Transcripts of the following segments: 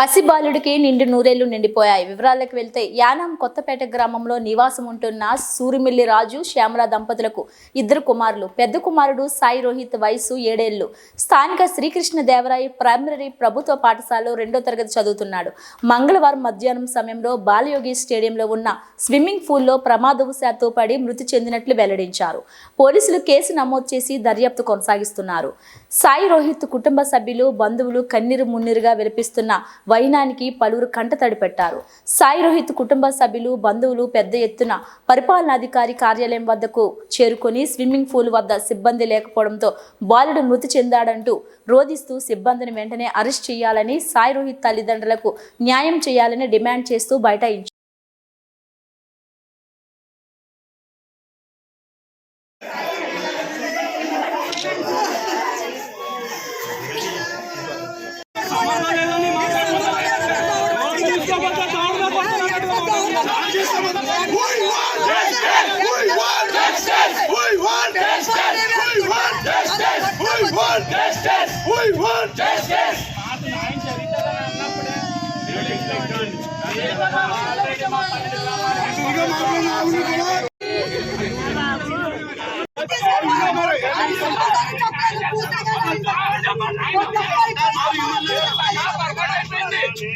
పసిబాలుడికి నిండు నూరేళ్ళు నిండిపోయాయి. వివరాలకు వెళ్తే యానాం కొత్తపేట గ్రామంలో నివాసం ఉంటున్న సూరిమిల్లి రాజు శ్యామల దంపతులకు ఇద్దరు కుమారులు. పెద్ద కుమారుడు సాయి రోహిత్ వయసు ఏడేళ్ళు. స్థానిక శ్రీకృష్ణ దేవరాయ ప్రైమరీ ప్రభుత్వ పాఠశాలలో రెండో తరగతి చదువుతున్నాడు. మంగళవారం మధ్యాహ్నం సమయంలో బాలయోగి స్టేడియంలో ఉన్న స్విమ్మింగ్ పూల్లో ప్రమాదవశాత్తు పడి మృతి చెందినట్లు వెల్లడించారు. పోలీసులు కేసు నమోదు చేసి దర్యాప్తు కొనసాగిస్తున్నారు. సాయి రోహిత్ కుటుంబ సభ్యులు బంధువులు కన్నీరు మున్నీరుగా విలపిస్తున్న వైనానికి పలువురు కంటతడి పెట్టారు సాయి రోహిత్ కుటుంబ సభ్యులు బంధువులు పెద్ద ఎత్తున పరిపాలనాధికారి కార్యాలయం వద్దకు చేరుకొని స్విమ్మింగ్ పూల్ వద్ద సిబ్బంది లేకపోవడంతో బాలుడు మృతి చెందాడంటూ రోధిస్తూ సిబ్బందిని వెంటనే అరెస్ట్ చేయాలని సాయి రోహిత్ తల్లిదండ్రులకు న్యాయం చేయాలని డిమాండ్ చేస్తూ బైఠాయించారు.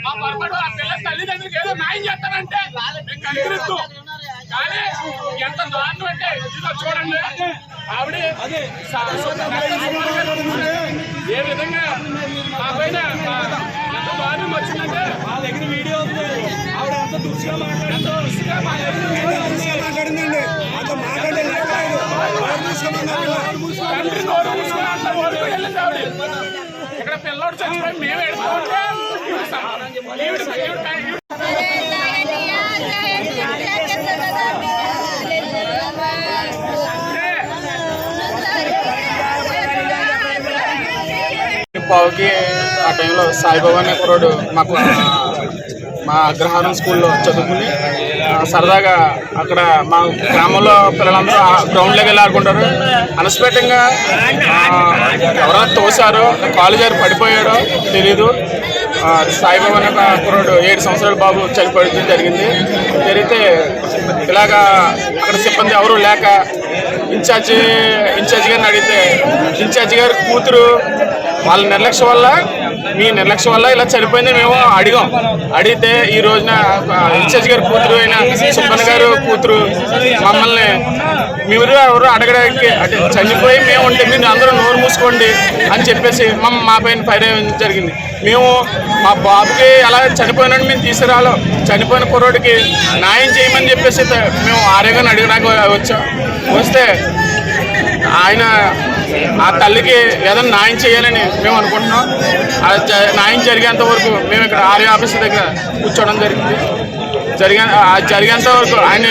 మా పొరపాటు ఆ పిల్ల ఏదో న్యాయం చేస్తానంటే కానీ ఎంత దారుణం అంటే ఇదిగో చూడండి ఆవిడ ఏ విధంగా మా పైన మా ఎంత దారుణం వచ్చిందంటే మా దగ్గర వీడియో ఉంది ఆవిడ ఎంత దురుసుగా మాట్లాడి ఎంత దురుసుగా మాట్లాడిందండి మాట్లాడే ఇక్కడ పిల్లోడు చచ్చిపోయి మేము పావుకి ఆ టైంలో సాయిబాబా అనే కుర్రాడు మాకు మా అగ్రహారం స్కూల్లో చదువుకుని సరదాగా అక్కడ మా గ్రామంలో పిల్లలందరూ గ్రౌండ్లోకి వెళ్ళి ఆడుకుంటారు. అనస్పేటంగా ఎవరైనా తోసారో కాలు జారి పడిపోయాడో తెలీదు. సాయిబాబా అనే కుర్రాడు ఏడు సంవత్సరాల బాబు చనిపోవడం జరిగింది. జరిగితే ఇలాగా అక్కడ సిబ్బంది ఎవరు లేక ఇన్ఛార్జి ఇన్ఛార్జి గారిని అడిగితే ఇన్ఛార్జి గారి కూతురు వాళ్ళ నిర్లక్ష్యం వల్ల మీ నిర్లక్ష్యం వల్ల ఇలా చనిపోయింది మేము అడిగాం. అడిగితే ఈ రోజున ఆ, గారి కూతురు అయిన సుబ్బన్న గారు కూతురు మమ్మల్ని మీరు ఎవరు అడగడానికి అంటే చనిపోయి మేము ఉంటే మీరు అందరూ నోరు మూసుకోండి అని చెప్పేసి మమ్మ మా పైన ఫైర్ జరిగింది. మేము మా బాబుకి ఎలా చనిపోయినట్టు మేము తీసుకురాలో చనిపోయిన కుర్రోడికి న్యాయం చేయమని చెప్పేసి మేము ఆరోగ్యాన్ని అడిగినాక వచ్చాం వస్తే ఆయన ఆ తల్లికి ఏదైనా న్యాయం చేయాలని మేము అనుకుంటున్నాం ఆ జ- న్యాయం జరిగేంత వరకు మేము ఇక్కడ ఆర్య ఆఫీస్ దగ్గర కూర్చోవడం జరిగింది జరిగే ఆ జరిగేంత వరకు ఆయన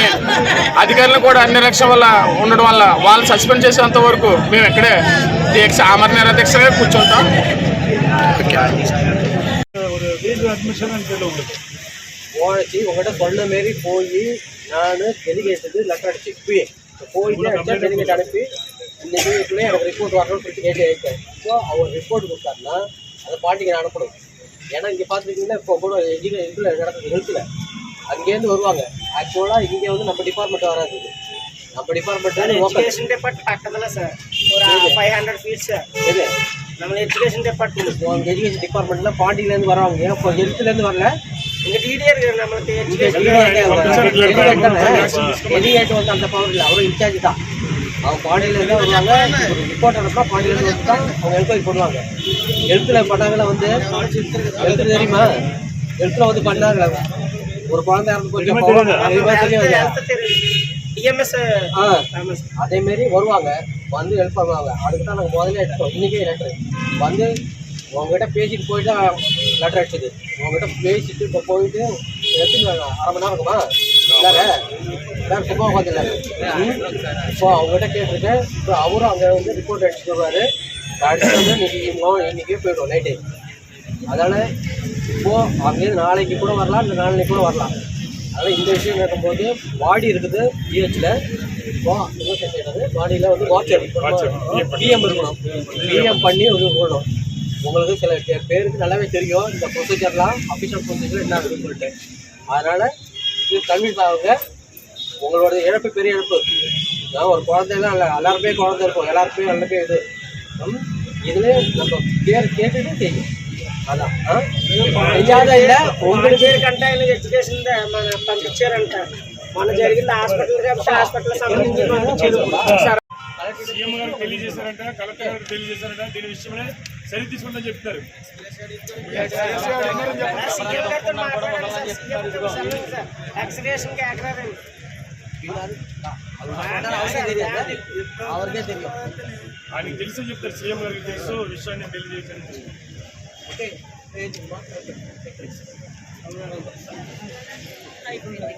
అధికారులు కూడా అన్ని లక్ష్యం వల్ల ఉండడం వల్ల వాళ్ళు సస్పెండ్ చేసేంత వరకు మేము ఇక్కడే దీక్ష ఆమరణ నిరదీక్షగా కూర్చుంటాం போனச்சு உங்கள்கிட்ட சொன்ன மாரி போய் நான் டெலிகேட்டுக்கு லெட்டர் அடிச்சு இப்பயே போயிட்டு அடிச்சா டெலிகேட் அனுப்பி இந்த மீட்டிங்கில் எனக்கு ரிப்போர்ட் வரணும்னு சொல்லிட்டு கேட்டு இருக்காரு ஸோ அவர் ரிப்போர்ட் கொடுத்தாருன்னா அதை பாட்டிக்கு நான் அனுப்பணும். ஏன்னா இங்கே பார்த்துருக்கீங்கன்னா இப்போ கூட இதில் இதில் நடந்தது ஹெல்த்தில் அங்கேருந்து வருவாங்க. ஆக்சுவலாக இங்கே வந்து நம்ம டிபார்ட்மெண்ட் வராது. நம்ம டிபார்ட்மெண்ட் எஜுகேஷன் டிபார்ட்மெண்ட் பக்கத்தில் சார். ஒரு ஃபைவ் ஹண்ட்ரட் ஃபீட் சார். எது? நம்ம எஜுகேஷன் டிபார்ட்மெண்ட் இப்போ அங்கே எஜுகேஷன் டிபார்ட்மெண்ட்லாம் பாண்டியிலேருந்து வரவங்க இப்போ ஹெல்த்துலேருந்து வரல. இங்கே டிடிஆர் நம்மளுக்கு எஜுகேஷன் எஜுகேட் வந்து அந்த பவர் இல்லை. அவரும் இன்சார்ஜ் தான். அவங்க பாண்டியிலேருந்து வருவாங்க ஒரு ரிப்போர்ட் அனுப்பினா பாண்டியிலேருந்து வந்து தான் அவங்க என்கொயரி பண்ணுவாங்க ஹெல்த்தில் பண்ணாங்களா வந்து ஹெல்த் தெரியுமா? ஹெல்த்தில் வந்து பண்ணாங்களா ஒரு குழந்தை இறந்து போச்சு டிஎம்எஸ் ஆ. அதே மாரி வருவாங்க வந்து ஹெல்ப் பண்ணுவாங்க அதுக்கு தான் நாங்கள் முதல்ல எடுத்தோம் இன்றைக்கே லெட்ரு வந்து உங்ககிட்ட பேசிட்டு போயிட்டு லெட்டர் அடிச்சது. உங்ககிட்ட பேசிட்டு இப்போ போயிட்டு எடுத்துட்டு. அரை மணி நேரம் இருக்குமா? நான் சும்மா உட்காந்துருந்தாங்க இப்போ அவங்ககிட்ட கேட்டிருக்கேன். இப்போ அவரும் அங்கே வந்து ரிப்போர்ட் அடிச்சுட்டு வருவார் அடிச்சுட்டு வந்து இன்னைக்கு இன்றைக்கே போயிடுவோம் நைட்டு அதனால் இப்போது அங்கேருந்து நாளைக்கு கூட வரலாம் இல்லை நாளைக்கு கூட வரலாம். அதனால் இந்த விஷயம் நடக்கும்போது பாடி இருக்குது ஜிஹெச்சில் இப்போ இன்னும் பாடியில் வந்து வாட்ச் பிஎம் இருக்கணும். பிஎம் பண்ணி ஒரு போடணும். உங்களுக்கு சில பேருக்கு நல்லாவே தெரியும் இந்த ப்ரொசீஜர்லாம் அஃபிஷியல் ப்ரொசீஜர் என்ன இருக்குன்னு சொல்லிட்டு. அதனால் கன்வின்ஸ் ஆகுங்க உங்களோட இழப்பு பெரிய இழப்பு. நான் ஒரு குழந்தைலாம் இல்லை எல்லாருமே குழந்தை இருக்கும். எல்லாருமே எல்லாமே இது. இதுலேயே நம்ம பேர் கேட்டுட்டு செய்யும் அதான். செய்யாத இல்லை உங்களுக்கு பேர் కంటే ఆయనకి ఎడ్యుకేషన్ ఉందా? మన పంపించారంట మొన్న జరిగింది ஹாஸ்பிட்டல் కాబట్టి హాస్పిటల్ సంబంధించి పంపించారు సరే. చర్య తీసుకుందని చెప్తారు ఆయనకు తెలుసు చెప్తారు సీఎం గారికి తెలుసు విషయాన్ని తెలియజేశాను అయిపోయింది